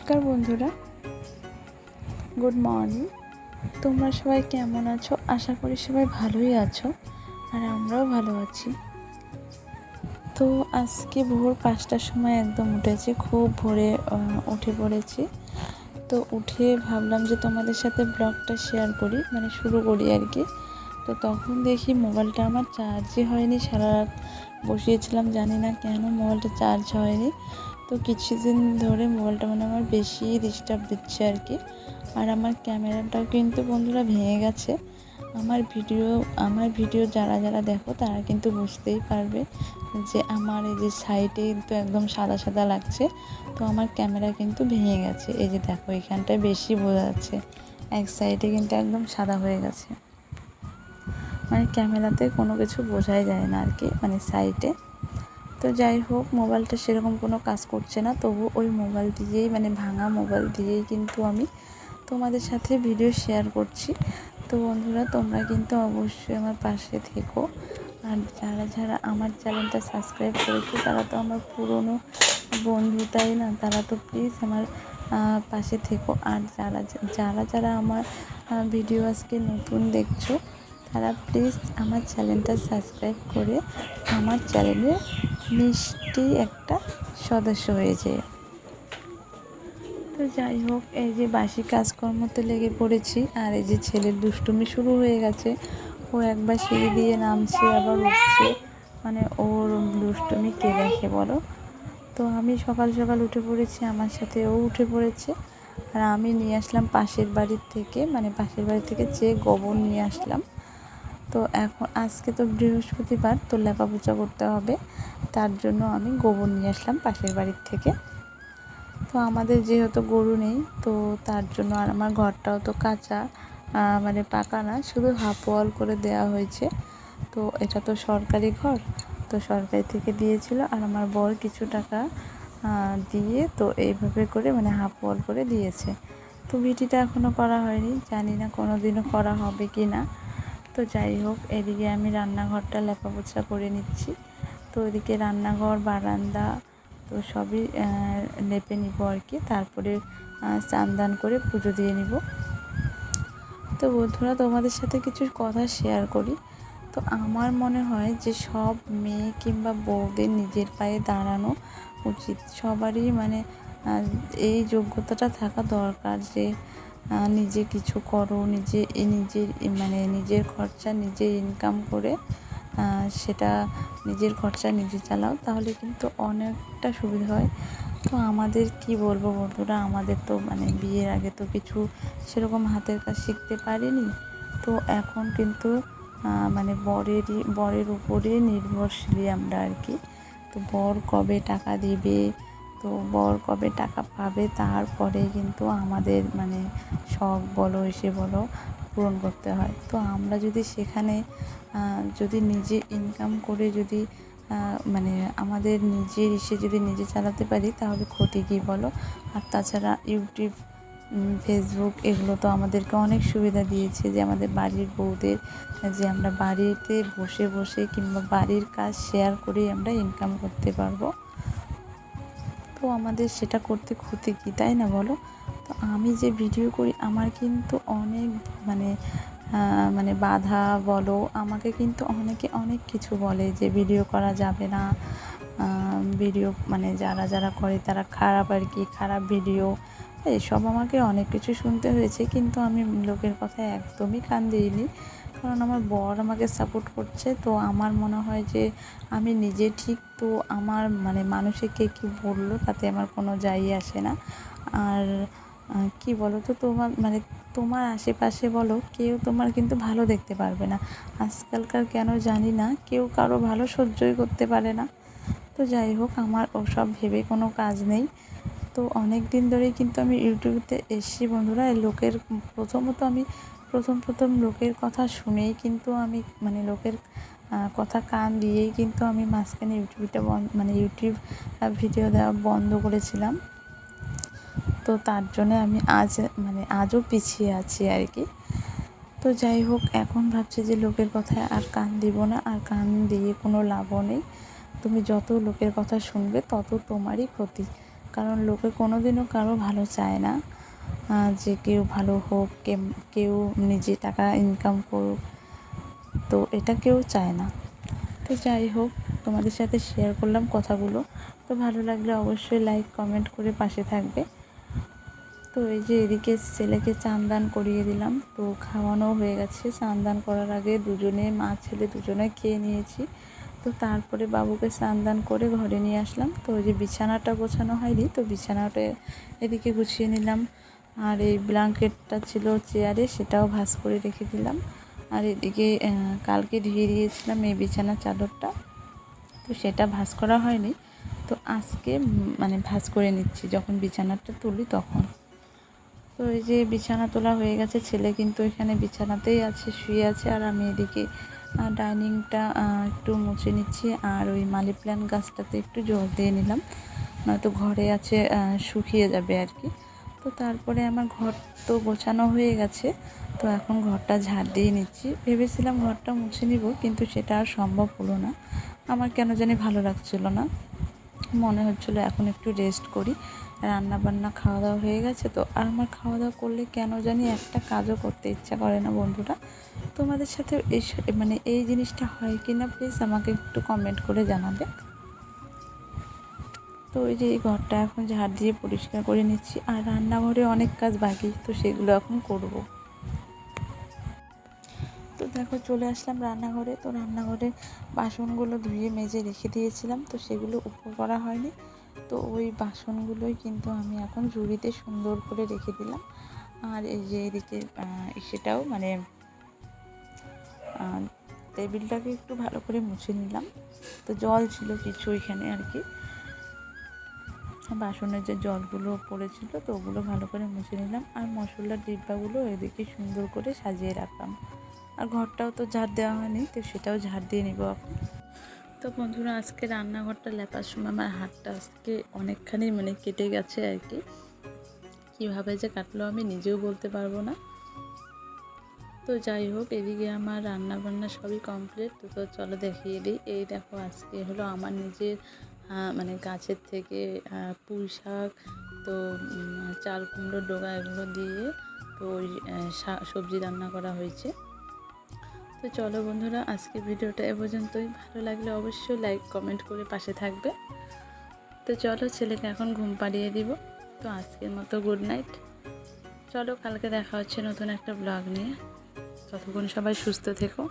নমস্কার বন্ধুরা। Good morning তোমরা সবাই কেমন আছো? আশা করি সবাই ভালোই আছো আর আমরাও ভালো আছি। তো আজকে ভোর পাঁচটার সময় একদম উঠেছি, খুব ভোরে উঠে পড়েছি। তো উঠে ভাবলাম যে তোমাদের সাথে ব্লগটা শেয়ার করি মানে শুরু করি আর কি। তো তখন দেখি মোবাইলটা আমার চার্জই হয়নি, সারা রাত বসিয়েছিলাম, জানি না কেন মোবাইলটা চার্জ হয়নি। তো কিছুদিন ধরে মোবাইলটা মানে আমার বেশি ডিস্টার্ব দিচ্ছে আর কি আর আমার ক্যামেরাটাও কিন্তু বন্ধুরা ভেঙে গেছে। আমার ভিডিও আমার ভিডিও যারা যারা দেখো, তারা কিন্তু বুঝতেই পারবে যে আমার এই যে সাইডে কিন্তু একদম সাদা সাদা লাগছে। তো আমার ক্যামেরা কিন্তু ভেঙে গেছে। এই যে দেখো, এখানটায় বেশি বোঝা যাচ্ছে। এক সাইডে কিন্তু একদম সাদা হয়ে গেছে। মানে ক্যামেরাতে কোনো কিছু বোঝাই যায় না আর কি মানে সাইডে তো যাই হোক, মোবাইলটা সেরকম কোনো কাজ করছে না। তবু ওই মোবাইল দিয়েই মানে ভাঙা মোবাইল দিয়েই কিন্তু আমি তোমাদের সাথে ভিডিও শেয়ার করছি। তো বন্ধুরা, তোমরা কিন্তু অবশ্যই আমার পাশে থেকো। আর যারা যারা আমার চ্যানেলটা সাবস্ক্রাইব করেছে, তারা তো আমার পুরনো বন্ধু, তাই না? তারা তো প্লিজ আমার পাশে থেকো। আর যারা যারা যারা আমার ভিডিও আজকে নতুন দেখছ, তারা প্লিজ আমার চ্যানেলটা সাবস্ক্রাইব করে আমার চ্যানেলে মিষ্টি একটা সদস্য হয়েছে। তো যাই হোক, এই যে বাসি কাজকর্মতে লেগে পড়েছি, আর এই যে ছেলের দুষ্টুমি শুরু হয়ে গেছে। ও একবার সিঁড়ি দিয়ে নামছে, আবার উঠছে। মানে ওর দুষ্টুমি কে দেখে বলো? তো আমি সকাল সকাল উঠে পড়েছি, আমার সাথে ও উঠে পড়েছে। আর আমি নিয়ে আসলাম পাশের বাড়ির থেকে মানে পাশের বাড়ি থেকে চেয়ে গোবর নিয়ে আসলাম। তো এখন, আজকে তো বৃহস্পতিবার, তো লেপাপোচা করতে হবে। তার জন্য আমি গোবর নিয়ে আসলাম পাশের বাড়ির থেকে। তো আমাদের যেহেতু গরু নেই, তো তার জন্য আর আমার ঘরটাও তো কাঁচা মানে পাকা না, শুধু হাফ ওয়াল করে দেওয়া হয়েছে। তো এটা তো সরকারি ঘর, তো সরকারি থেকে দিয়েছিল আর আমার বর কিছু টাকা দিয়ে তো এইভাবে করে মানে হাফ ওয়াল করে দিয়েছে। তো ভিটিটা এখনও করা হয়নি, জানি না কোনো দিনও করা হবে কি না তো যাই হোক, এদিকে আমি রান্নাঘরটা লেপাপোছা করে নিচ্ছি। তো এদিকে রান্নাঘর, বারান্দা, তো সবই লেপে নিব আর কি। তারপরে স্নান দান করে পুজো দিয়ে নিব। তো বন্ধুরা, তোমাদের সাথে কিছু কথা শেয়ার করি। তো আমার মনে হয় যে সব মেয়ে কিংবা বউদের নিজের পায়ে দাঁড়ানো উচিত। সবারই মানে এই যোগ্যতাটা থাকা দরকার যে নিজে কিছু করো, নিজে নিজের মানে নিজের খরচা নিজে ইনকাম করে সেটা নিজের খরচা নিজে চালাও, তাহলে কিন্তু অনেকটা সুবিধা হয়। তো আমাদের কি বলব বন্ধুরা, আমাদের তো মানে বিয়ের আগে তো কিছু সেরকম হাতের কাজ শিখতে পারিনি। তো এখন কিন্তু মানে বরেরই, বরের উপরে নির্ভরশীল আমরা আর কি। তো বর কবে টাকা দিবে, তো বর কবে টাকা পাবে, তারপরে কিন্তু আমাদের মানে শখ বলো, এসে বলো পূরণ করতে হয়। তো আমরা যদি সেখানে যদি নিজে ইনকাম করে যদি মানে আমাদের নিজের ইসে যদি নিজে চালাতে পারি, তাহলে ক্ষতি কী বলো? আর তাছাড়া ইউটিউব ফেসবুক এগুলো তো আমাদেরকে অনেক সুবিধা দিয়েছে যে আমাদের বাড়ির বউদের, যে আমরা বাড়িতে বসে বসে কিংবা বাড়ির কাজ শেয়ার করেই আমরা ইনকাম করতে পারব। তো আমাদের সেটা করতে ক্ষতি কী, তাই না বলো? তো আমি যে ভিডিও করি, আমার কিন্তু অনেক মানে মানে বাধা বলো, আমাকে কিন্তু অনেকে অনেক কিছু বলে যে ভিডিও করা যাবে না। ভিডিও মানে যারা যারা করে তারা খারাপ আর কি, খারাপ ভিডিও। এসব আমাকে অনেক কিছু শুনতে হয়েছে, কিন্তু আমি লোকের কথায় একদমই কান দিইনি। কারণ আমার বর আমাকে সাপোর্ট করছে, তো আমার মনে হয় যে আমি নিজে ঠিক, তো আমার মানে মানুষে কে কী বলল তাতে আমার কোনো যাই আসে না। আর কি বলো তো, তোমার মানে তোমার আশেপাশে বলো, কেউ তোমার কিন্তু ভালো দেখতে পারবে না। আজকালকার কেন জানি না, কেউ কারও ভালো সহ্যই করতে পারে না। তো যাই হোক, আমার ওসব ভেবে কোনো কাজ নেই। তো অনেক দিন ধরেই কিন্তু আমি ইউটিউবেতে এসছি বন্ধুরা লোকের, প্রথমত আমি, প্রথম প্রথম লোকের কথা শুনেই কিন্তু আমি মানে লোকের কথা কান দিয়েই কিন্তু আমি মাঝখানে ইউটিউবটা মানে ইউটিউব ভিডিও দেওয়া বন্ধ করেছিলাম। তো তার জন্য আমি আজ মানে আজও পিছিয়ে আছি আর কি। তো যাই হোক, এখন ভাবছি যে লোকের কথায় আর কান দিব না, আর কান দিয়ে কোনো লাভও নেই। তুমি যত লোকের কথা শুনবে, তত তোমারই ক্ষতি। কারণ লোকে কোনো দিনও কারও ভালো চায় না যে কেউ ভালো হোক কেউ নিজে টাকা ইনকাম করুক, তো এটা কেউ চায় না। তো যাই হোক, তোমাদের সাথে শেয়ার করলাম কথাগুলো। তো ভালো লাগলে অবশ্যই লাইক কমেন্ট করে পাশে থাকবে। তো এই যে এদিকে ছেলেকে চান দান করিয়ে দিলাম। তো খাওয়ানো হয়ে গেছে। চান দান করার আগে দুজনে, মা, ছেলে দুজনে খেয়ে নিয়েছি। তো তারপরে বাবুকে স্নান দান করে ঘরে নিয়ে আসলাম। তো ওই যে বিছানাটা গোছানো হয়নি, তো বিছানাটা এদিকে গুছিয়ে নিলাম। আর এই ব্ল্যাঙ্কেটটা ছিল চেয়ারে, সেটাও ভাঁজ করে রেখে দিলাম। আর এদিকে কালকে ধুয়ে দিয়েছিলাম এই বিছানার চাদরটা। তো সেটা ভাঁজ করা হয়নি। তো আজকে মানে ভাঁজ করে নিচ্ছি। যখন বিছানাটা তুলি তখন। তো এই যে বিছানা তোলা হয়ে গেছে, ছেলে কিন্তু এখানে বিছানাতেই আছে, শুয়ে আছে। আর আমি এদিকে ডাইনিংটা একটু মুছে নিচ্ছি। আর ওই মালি প্ল্যান্ট গাছটাতে একটু জল দিয়ে নিলাম। নয়তো ঘরে আছে শুকিয়ে যাবে আর কি। তো তারপরে আমার ঘর তো গোছানো হয়ে গেছে। তো এখন ঘরটা ঝাড় দিয়ে নিচ্ছি। ভেবেছিলাম ঘরটা মুছে নিব, কিন্তু সেটা আর সম্ভব হলো না। আমার কেন জানি ভালো লাগছিল না। মনে হচ্ছিল এখন একটু রেস্ট করি। রান্না বান্না খাওয়া দাওয়া হয়ে গেছে। তো আর আমার খাওয়া দাওয়া করলে কেন জানি একটা কাজও করতে ইচ্ছা করে না বন্ধুরা। তোমাদের সাথে এই মানে এই জিনিসটা হয় কি না প্লিজ আমাকে একটু কমেন্ট করে জানাবে। তো ওই যে এই ঘরটা এখন ঝাড় দিয়ে পরিষ্কার করে নিচ্ছি আর রান্নাঘরে অনেক কাজ বাকি, তো সেগুলো এখন করব। তো দেখো চলে আসলাম রান্নাঘরে। তো রান্নাঘরে বাসনগুলো ধুয়ে মেজে রেখে দিয়েছিলাম, তো সেগুলো উপর করা হয়নি। তো ওই বাসনগুলোই কিন্তু আমি এখন ঝুড়িতে সুন্দর করে রেখে দিলাম। আর এই যে এদিকে সেটাও মানে টেবিলটাকে একটু ভালো করে মুছে নিলাম। তো জল ছিল কিছু ওইখানে আর কি। বাসনের যে জলগুলো পড়েছিল তো ওগুলো ভালো করে মুছে নিলাম। আর মশলার ডিব্বাগুলো এদিকে সুন্দর করে সাজিয়ে রাখলাম। আর ঘরটাও তো ঝাড় দেওয়া হয়নি, তো সেটাও ঝাড় দিয়ে নিব এখন। তো বন্ধুরা, আজকে রান্নাঘরটা লেপার সময় আমার হাতটা আজকে অনেকখানি মানে কেটে গেছে আর কি। কীভাবে যে কাটলো আমি নিজেও বলতে পারব না। তো যাই হোক, এদিকে আমার রান্না বান্না সবই কমপ্লিট তো তো চলো দেখিয়ে দিই। এই দেখো, আজকে হলো আমার নিজের মানে গাছের থেকে পুঁই শাক, তো চাল কুমড়োর ডোগা এগুলো দিয়ে তো ওই সবজি রান্না করা হয়েছে। তো চলো বন্ধুরা, আজকে ভিডিওটা এ পর্যন্তই। ভালো লাগলে অবশ্যই লাইক কমেন্ট করে পাশে থাকবে। তো চলো, ছেলেকে এখন ঘুম পাড়িয়ে দিব। তো আজকের মতো গুড নাইট চলো, কালকে দেখা হচ্ছে নতুন একটা ব্লগ নিয়ে। ততক্ষণ সবাই সুস্থ থেকো।